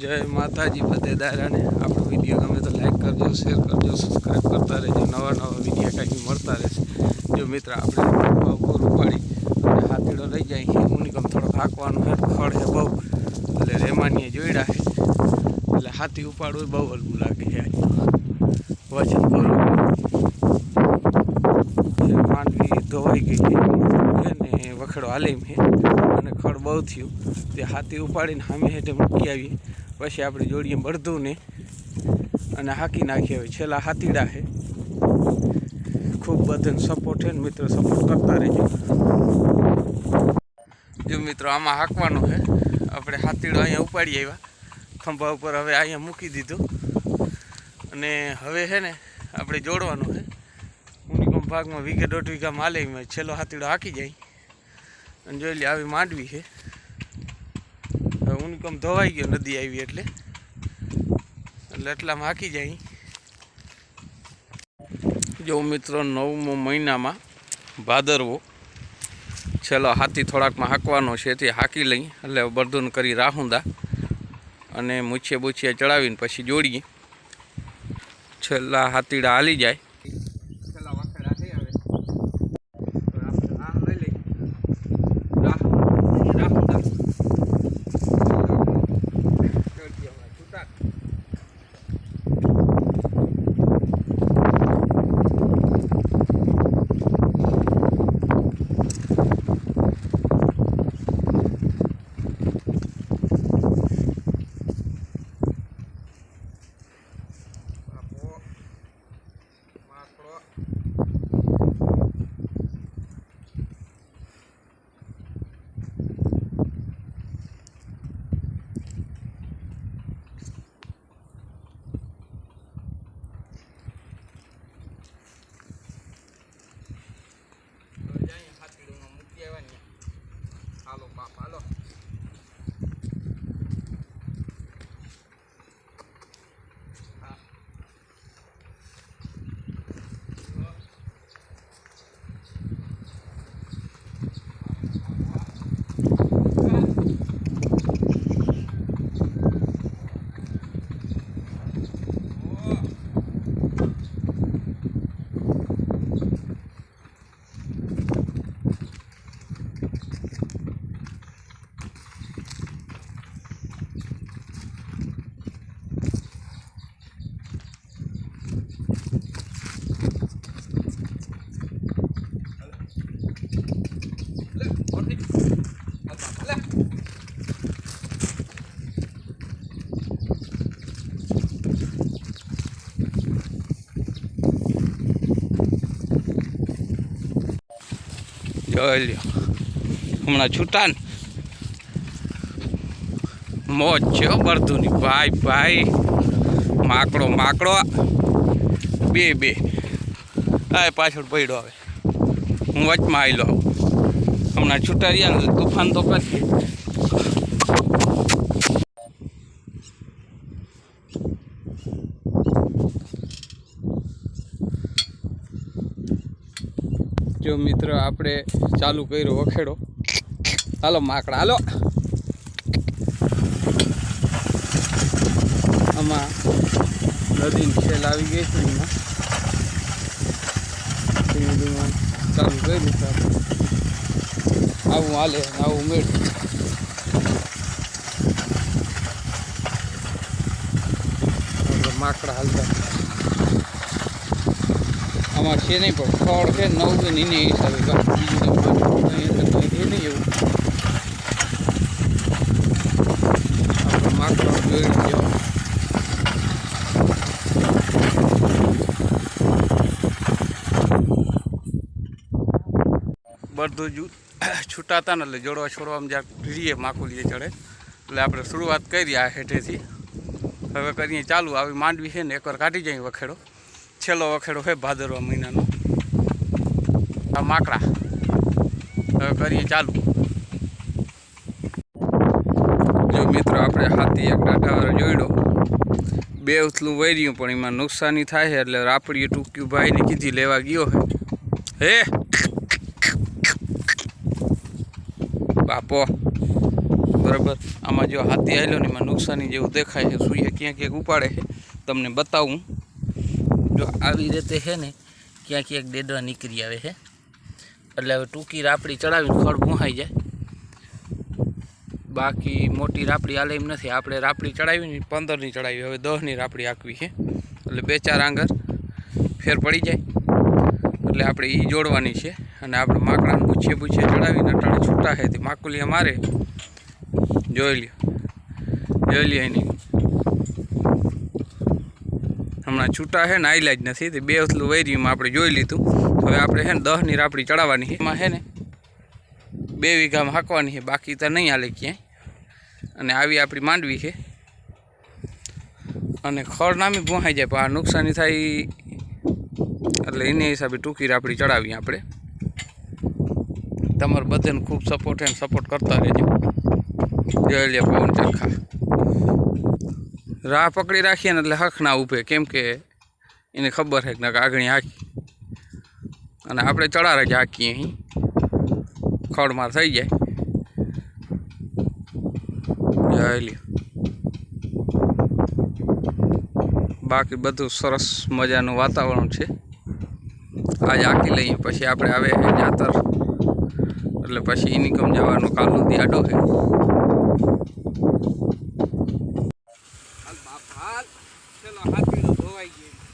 જય માતાજી બધે દારાને આપણો વીડિયો ગમે તો લાઈક કરજો શેર કરજો સબસ્ક્રાઈબ કરતા રહેજો. નવા નવા વીડિયો કાંઈક મળતા રહેશે જો મિત્ર, આપણે પૂરું પાડી અને હાથીડો લઈ જાય ઉનિકમ થોડોક હાંકવાનું હે ખડ છે બહુ. એટલે રેમાનીએ જોઈડા છે. એટલે હાથી ઉપાડવું બહુ હલવું લાગે છે વચન પૂરું છે માંડવી ધોવાઈ ગઈ છે. ને, વખડો હાલે છે. અને ખડ બહુ થયું. તે હાથી ઉપાડીને સામે હેઠે મૂકી આવીએ. પછી આપણે જોડીએ બળધું ને અને હાકી નાખીએ. હવે છેલ્લા હાથીડા છે. ખૂબ બધાને સપોર્ટ છે ને મિત્રો સપોર્ટ કરતા રહેજો. જો મિત્રો, આમાં હાંકવાનું છે. આપણે હાથીડો અહીંયા ઉપાડી આવ્યા. ખંભા ઉપર હવે અહીંયા મૂકી દીધું. અને હવે છે ને આપણે જોડવાનું છે. ઉનિકોમ ભાગમાં વીઘે દોઢ વીઘા માલેમાં છેલ્લો હાથીડો હાંકી જાય. અને જોઈ લે, આવી માંડવી છે. હવે ઉનિકોમ ધોવાઈ ગયો, નદી આવી એટલે. એટલે એટલામાં હાકી જાય. જો મિત્રો, નવમો મહિનામાં ભાદરવો. છેલ્લો હાથી થોડાકમાં હાંકવાનો છે, તે હાંકી લઈ. એટલે બરદુન કરી રાહુંદા. અને મૂછીએ બૂછીએ ચડાવીને પછી જોડીએ. છેલ્લા હાથીડા હાલી જાય. જોઈ હમણાં છૂટા ને. મોજ છે બરધુની ભાઈ ભાઈ. માકડો માકડો. બે બે. આ પાછળ પડ્યો હવે. હું વચમાં આવેલો આવું. હમણાં છૂટા રહ્યા ને તોફાન તો કરીએ જો મિત્ર, આપણે ચાલુ કર્યો વખેડો. હાલો માકડા, હાલો. આમાં નદીની ખેલ આવી ગઈ છે એમાં. ચાલુ કર્યું છે આવું હાલે, આવું મેળ. માકડા હાલતા. આમાં છે નહીં, પણ ખડ છે, નવ ને એને હિસાબે કામ બીજું તો પાછું કંઈ એટલે કંઈ છે નહીં એવું. આપણે માકડો જોઈ ગયો બધું જ છૂટા હતા ને એટલે જોડવા છોડવામાં જ્યાં રીએ માકુલીએ ચડે. એટલે આપણે શરૂઆત કરી આ હેઠેથી. હવે કરીએ ચાલુ. આવી માંડવી છે ને એકવાર કાઢી જાય વખેડો. છેલ્લો વખેડો હોય ભાદરવા મહિનાનો. આ માકડા. હવે કરીએ ચાલુ. જો મિત્રો, આપણે હાથી એક ડાટાવાળો જોઈડો બે ઉથલું વૈર્યું, પણ એમાં નુકસાની થાય છે, એટલે રાપડીએ ટૂંક્યું ભાઈને કીધી લેવા ગયો હે. હે? બાપો. બરાબર. આમાં જો હાથી આવેલો ને એમાં નુકસાની જેવું દેખાય છે સૂર્ય ક્યાં ક્યાંક ઉપાડે છે. તમને બતાવું. જો આવી રીતે છે ને, ક્યાંક ક્યાંક દેડવા નીકળી આવે છે. એટલે હવે ટૂંકી રાપડી ચડાવીને ખડ ભૂહાઈ જાય. બાકી મોટી રાપડી હાલે એમ નથી. આપણે રાપડી ચડાવી ને પંદરની ચડાવી. હવે દસની રાપડી આંકવી છે. એટલે બે ચાર આંગર ફેર પડી જાય. એટલે આપણે એ જોડવાની છે. અને આપણે માકડાને પૂછીએ પૂછીએ ચડાવીને અટાણે છૂટા છે. તે માકુલીએ મારે. જોઈ લ્યો. જોઈ લ્યો એની. હમણાં છૂટા છે ને આયલા જ નથી. તે બે વસલું વૈરીમાં આપણે જોઈ લીધું. હવે આપણે છે ને દસની રાપડી ચડાવવાની છે. એમાં છે ને બે વીઘામાં હાંકવાની છે. બાકી તો નહીં હાલે ક્યાંય. અને આવી આપણી માંડવી છે. અને ખડ નામી ભૂહાઈ જાય. પણ આ નુકસાની થાય એટલે એને હિસાબે ટૂંકી રાપડી ચડાવીએ આપણે. તમારે બધાને ખૂબ સપોર્ટ એન્ડ સપોર્ટ કરતા રહેજો. જય લે પવન ચરખા. રાહ પકડી રાખીએ ને એટલે હક ના ઊભે કેમ કે એને ખબર છે કે આગળ હાકી. અને આપણે ચડારે જ હાકીએ અહીં ખડમાર થઈ જાય. જય બાકી બધું સરસ મજાનું વાતાવરણ છે. આજ આંકી લઈએ. પછી આપણે આવે જાતર. એટલે પછી ઇન્કમ જવાનું કાલનો દી આડો છે. હાલ ચલો હાથ ધોવાઈ ગઈ